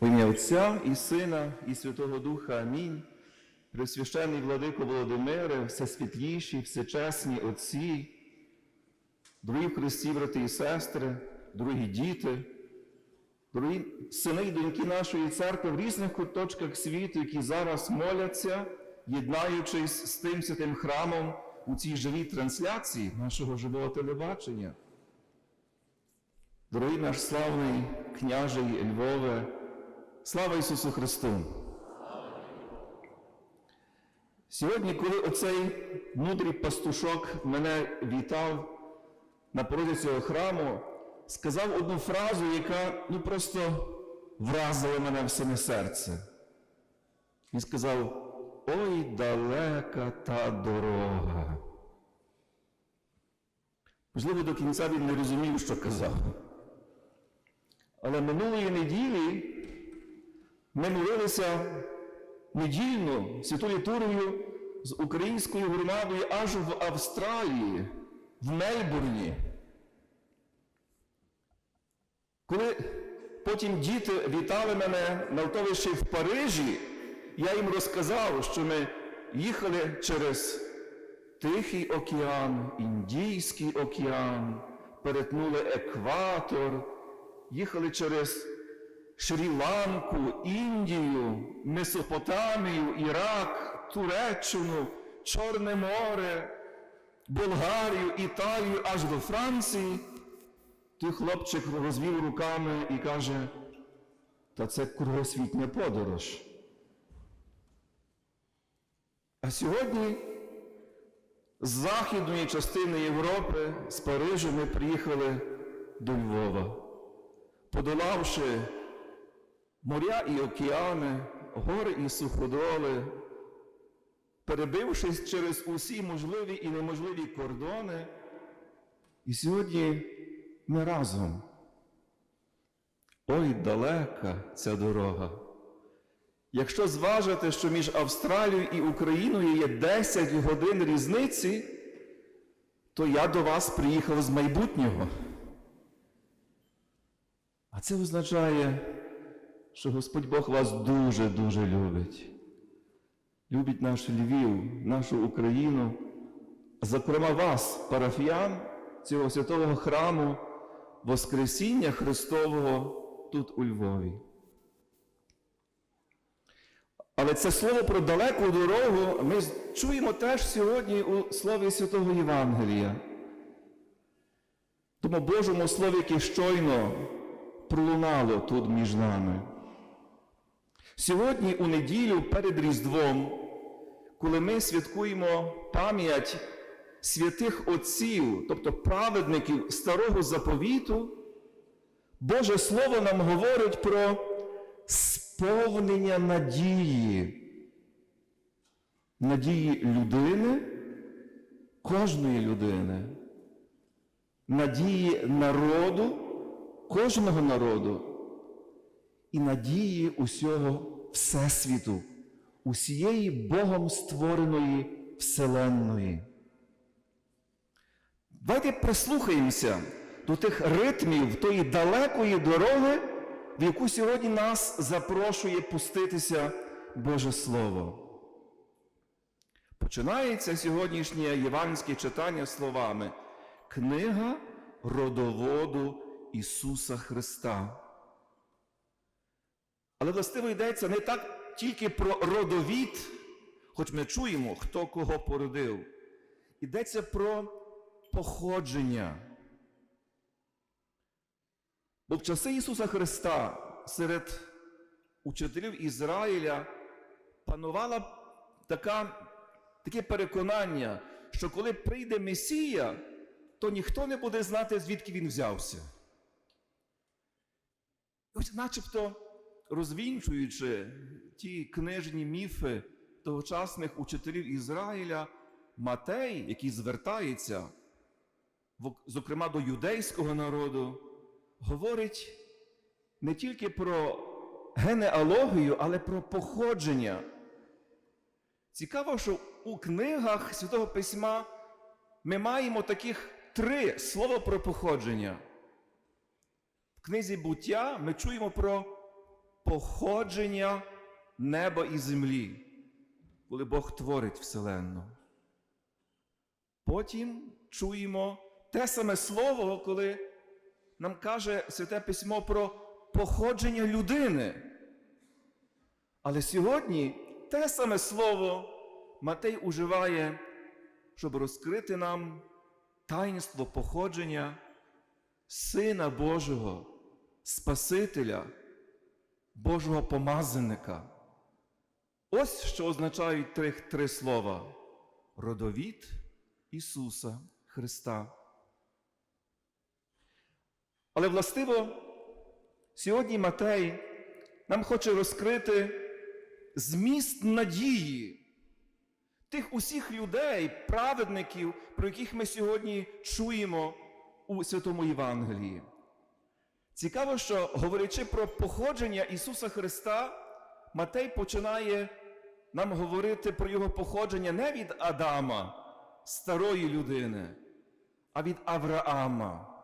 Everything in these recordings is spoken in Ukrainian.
В ім'я Отця і Сина, і Святого Духа. Амінь. Пресвященний владико Володимире, всесвітліші, всечесні отці, дорогі в Христі, брати і сестри, дорогі діти, дорогі сини і доньки нашої церкви в різних куточках світу, які зараз моляться, єднаючись з тим святим храмом у цій живій трансляції нашого живого телебачення. Дорогий наш славний княже і Львове, слава Ісусу Христу! Сьогодні, коли оцей мудрий пастушок мене вітав на порозі цього храму, сказав одну фразу, яка ну, просто вразила мене в саме серце. Він сказав: Ой, далека та дорога. Можливо, до кінця він не розумів, що казав. Але минулої неділі ми молилися недільну святу літургію з українською громадою аж в Австралії, в Мельбурні. Коли потім діти вітали мене на лтовищі в Парижі, я їм розказав, що ми їхали через Тихий океан, Індійський океан, перетнули екватор, їхали через Шрі-Ланку, Індію, Месопотамію, Ірак, Туреччину, Чорне море, Болгарію, Італію аж до Франції. Той хлопчик розвів руками і каже, та це кругосвітня подорож. А сьогодні з західної частини Європи, з Парижу, ми приїхали до Львова, подолавши моря і океани, гори і суходоли, перебившись через усі можливі і неможливі кордони. І сьогодні ми разом. Ой, далека ця дорога. Якщо зважити, що між Австралією і Україною є 10 годин різниці, то я до вас приїхав з майбутнього. А це означає, що Господь Бог вас дуже-дуже любить. Любить наш Львів, нашу Україну, зокрема вас, парафіян цього святого храму Воскресіння Христового тут у Львові. Але це слово про далеку дорогу ми чуємо теж сьогодні у Слові Святого Євангелія. Тому Божому Слові, яке щойно пролунало тут між нами. Сьогодні, у неділю перед Різдвом, коли ми святкуємо пам'ять святих отців, тобто праведників старого заповіту, Боже Слово нам говорить про сповнення надії, надії людини, кожної людини, надії народу, кожного народу і надії усього Всесвіту, усієї Богом створеної Вселенної. Давайте прислухаємося до тих ритмів тої далекої дороги, в яку сьогодні нас запрошує пуститися Боже Слово. Починається сьогоднішнє євангельське читання словами Книга родоводу Ісуса Христа. Але властиво йдеться не так тільки про родовід, хоч ми чуємо, хто кого породив. Йдеться про походження. Бо в часи Ісуса Христа серед учителів Ізраїля панувала така, таке переконання, що коли прийде Месія, то ніхто не буде знати, звідки він взявся. І ось начебто розвінчуючи ті книжні міфи тогочасних учителів Ізраїля, Матей, який звертається, зокрема до юдейського народу, говорить не тільки про генеалогію, але про походження. Цікаво, що у книгах Святого Письма ми маємо таких три слова про походження. В книзі буття ми чуємо про походження неба і землі, коли Бог творить Вселенну. Потім чуємо те саме слово, коли нам каже Святе Письмо про походження людини. Але сьогодні те саме слово Матей уживає, щоб розкрити нам таїнство походження Сина Божого, Спасителя, Божого помазаника. Ось що означають три, три слова: родовід Ісуса Христа. Але властиво, сьогодні Матей нам хоче розкрити зміст надії тих усіх людей, праведників, про яких ми сьогодні чуємо у Святому Євангелії. Цікаво, що говорячи про походження Ісуса Христа, Матей починає нам говорити про Його походження не від Адама, старої людини, а від Авраама.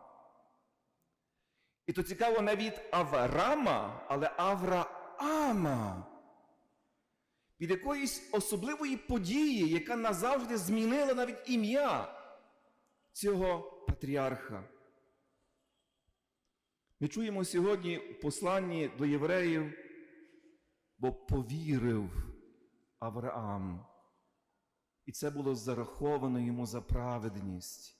І то цікаво не від Авраама, але Авраама. Від якоїсь особливої події, яка назавжди змінила навіть ім'я цього патріарха. Ми чуємо сьогодні в посланні до євреїв, бо повірив Авраам. І це було зараховано йому за праведність.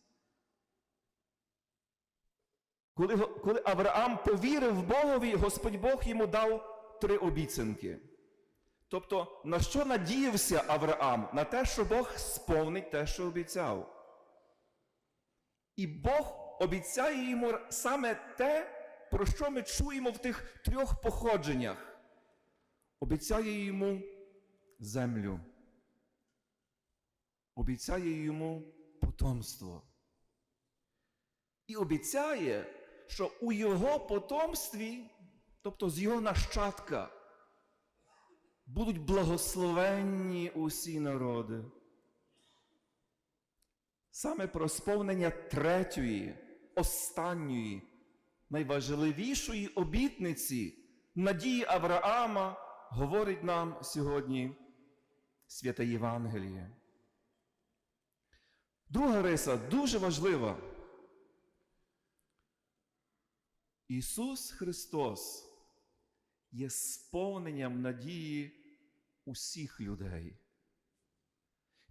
Коли, коли Авраам повірив Богові, Господь Бог йому дав три обіцянки. Тобто, на що надіявся Авраам? На те, що Бог сповнить те, що обіцяв. І Бог обіцяє йому саме те, про що ми чуємо в тих трьох походженнях. Обіцяє йому землю. Обіцяє йому потомство. І обіцяє, що у його потомстві, тобто з його нащадка, будуть благословенні усі народи. Саме про сповнення третьої, останньої, найважливішої обітниці надії Авраама говорить нам сьогодні святе Євангеліє. Друга риса дуже важлива. Ісус Христос є сповненням надії усіх людей.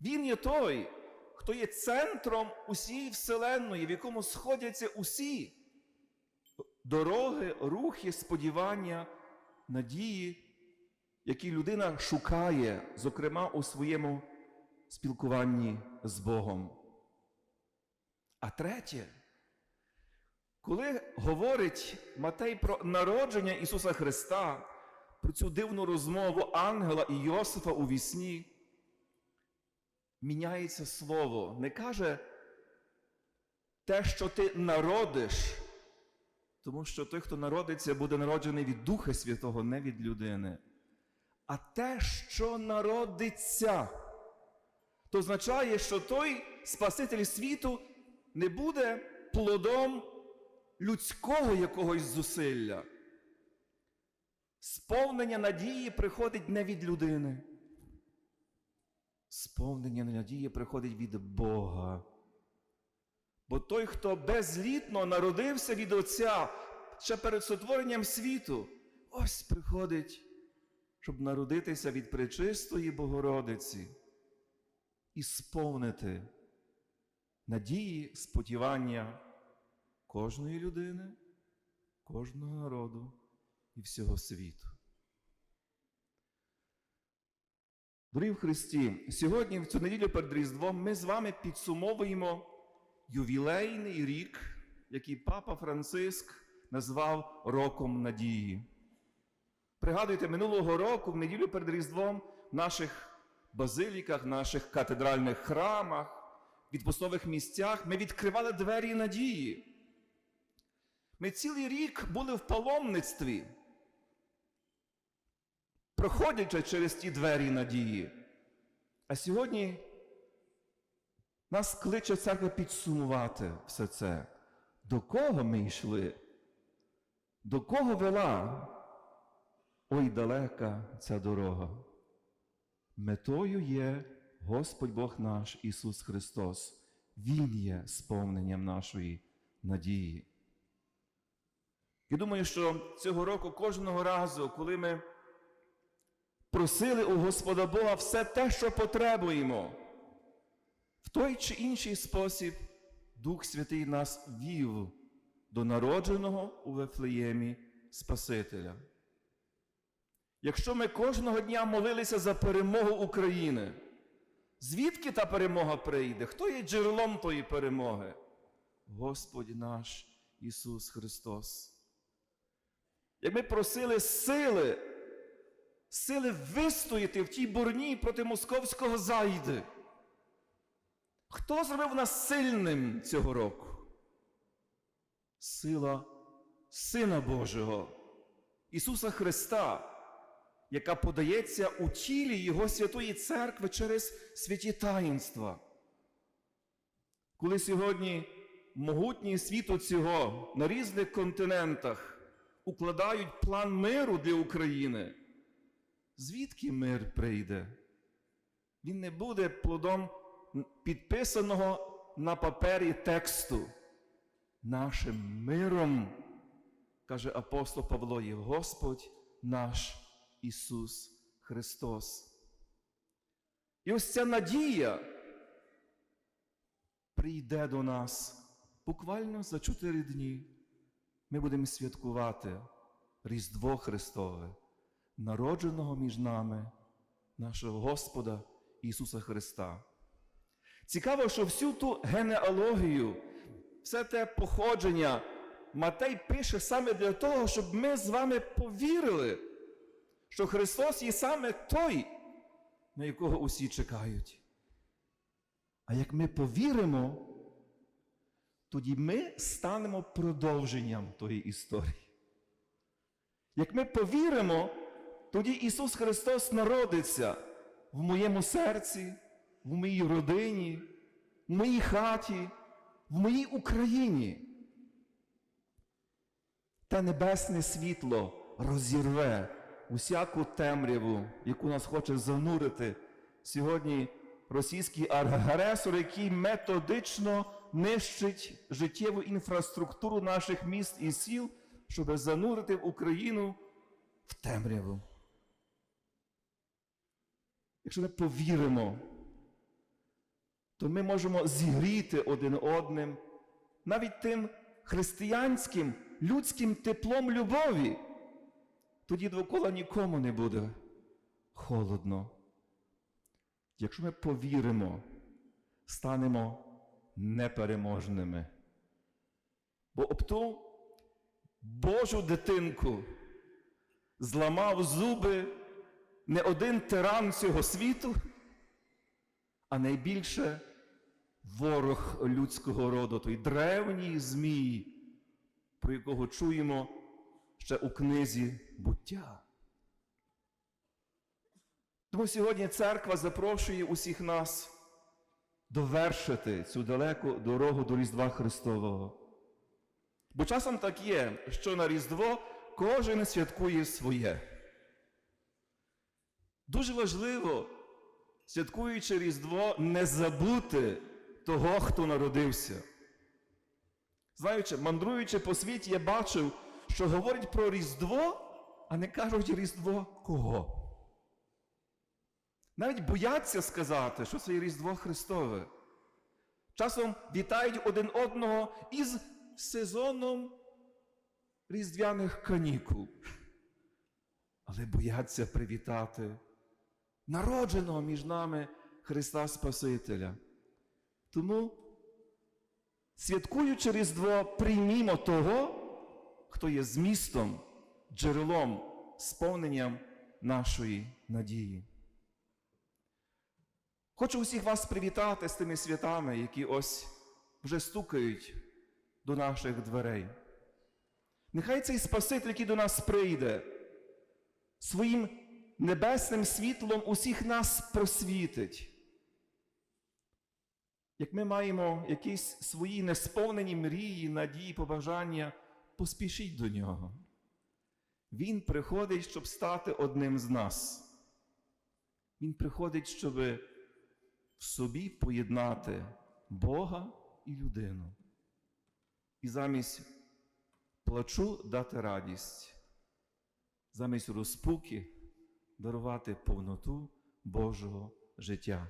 Він є той, хто є центром усієї Вселенної, в якому сходяться усі дороги, рухи, сподівання, надії, які людина шукає, зокрема у своєму спілкуванні з Богом. А третє, коли говорить Матей про народження Ісуса Христа, про цю дивну розмову ангела і Йосифа у вісні, міняється слово. Не каже те, що ти народиш, тому що той, хто народиться, буде народжений від Духа Святого, не від людини. А те, що народиться, то означає, що той Спаситель світу не буде плодом людського якогось зусилля. Сповнення надії приходить не від людини. Сповнення надії приходить від Бога. Бо той, хто безлітно народився від Отця ще перед сотворенням світу, ось приходить, щоб народитися від пречистої Богородиці і сповнити надії, сподівання кожної людини, кожного народу і всього світу. Дорогі в Христі, сьогодні, в цю неділю перед Різдвом, ми з вами підсумовуємо ювілейний рік, який Папа Франциск назвав Роком надії. Пригадуйте, минулого року, в неділю перед Різдвом, в наших базиліках, наших катедральних храмах, відпустових місцях ми відкривали двері надії. Ми цілий рік були в паломництві, проходячи через ті двері надії. А сьогодні нас кличе церква підсумувати все це. До кого ми йшли? До кого вела? ой далека ця дорога. Метою є Господь Бог наш Ісус Христос. Він є сповненням нашої надії. І думаю, що цього року кожного разу, коли ми просили у Господа Бога все те, що потребуємо, в той чи інший спосіб Дух Святий нас вів до народженого у Вифлеємі Спасителя. Якщо ми кожного дня молилися за перемогу України, звідки та перемога прийде? Хто є джерелом тої перемоги? Господь наш Ісус Христос. Як ми просили сили, сили вистояти в тій борні проти московського зайди. Хто зробив нас сильним цього року? Сила Сина Божого, Ісуса Христа, яка подається у тілі Його Святої Церкви через святі таїнства. Коли сьогодні могутні світу цього на різних континентах укладають план миру для України, звідки мир прийде? Він не буде плодом підписаного на папері тексту. Нашим миром, каже апостол Павло, є Господь наш Ісус Христос. І ось ця надія прийде до нас буквально за чотири дні. Ми будемо святкувати Різдво Христове, народженого між нами, нашого Господа Ісуса Христа. Цікаво, що всю ту генеалогію, все те походження Матей пише саме для того, щоб ми з вами повірили, що Христос є саме той, на якого усі чекають. А як ми повіримо, тоді ми станемо продовженням тої історії. Як ми повіримо, тоді Ісус Христос народиться в моєму серці, в моїй родині, в моїй хаті, в моїй Україні. Те небесне світло розірве усяку темряву, яку нас хоче занурити сьогодні російський агресор, який методично нищить життєву інфраструктуру наших міст і сіл, щоб занурити Україну в темряву. Якщо ми повіримо, то ми можемо зігріти один одним навіть тим християнським людським теплом любові. Тоді довкола нікому не буде холодно. Якщо ми повіримо, станемо непереможними. Бо об ту Божу дитинку зламав зуби не один тиран цього світу, а найбільше ворог людського роду, той древній Змій, про якого чуємо ще у книзі буття. Тому сьогодні церква запрошує усіх нас довершити цю далеку дорогу до Різдва Христового. Бо часом так є, що на Різдво кожен святкує своє. Дуже важливо, святкуючи Різдво, не забути того, хто народився. Знаючи, мандруючи по світі, я бачив, що говорять про Різдво, а не кажуть Різдво кого. Навіть бояться сказати, що це Різдво Христове. Часом вітають один одного із сезоном різдвяних канікул. Але бояться привітати народженого між нами Христа Спасителя. Тому, святкуючи Різдво, приймімо того, хто є змістом, джерелом, сповненням нашої надії. Хочу усіх вас привітати з тими святами, які ось вже стукають до наших дверей. Нехай цей Спаситель, який до нас прийде, своїм небесним світлом усіх нас просвітить. Як ми маємо якісь свої несповнені мрії, надії, побажання, поспішіть до нього. Він приходить, щоб стати одним з нас. Він приходить, щоб в собі поєднати Бога і людину. І замість плачу дати радість, замість розпуки дарувати повноту Божого життя.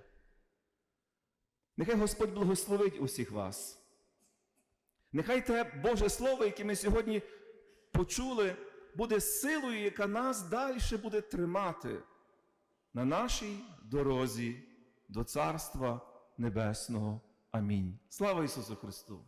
Нехай Господь благословить усіх вас. Нехай те Боже Слово, яке ми сьогодні почули, буде силою, яка нас далі буде тримати на нашій дорозі до Царства Небесного. Амінь. Слава Ісусу Христу!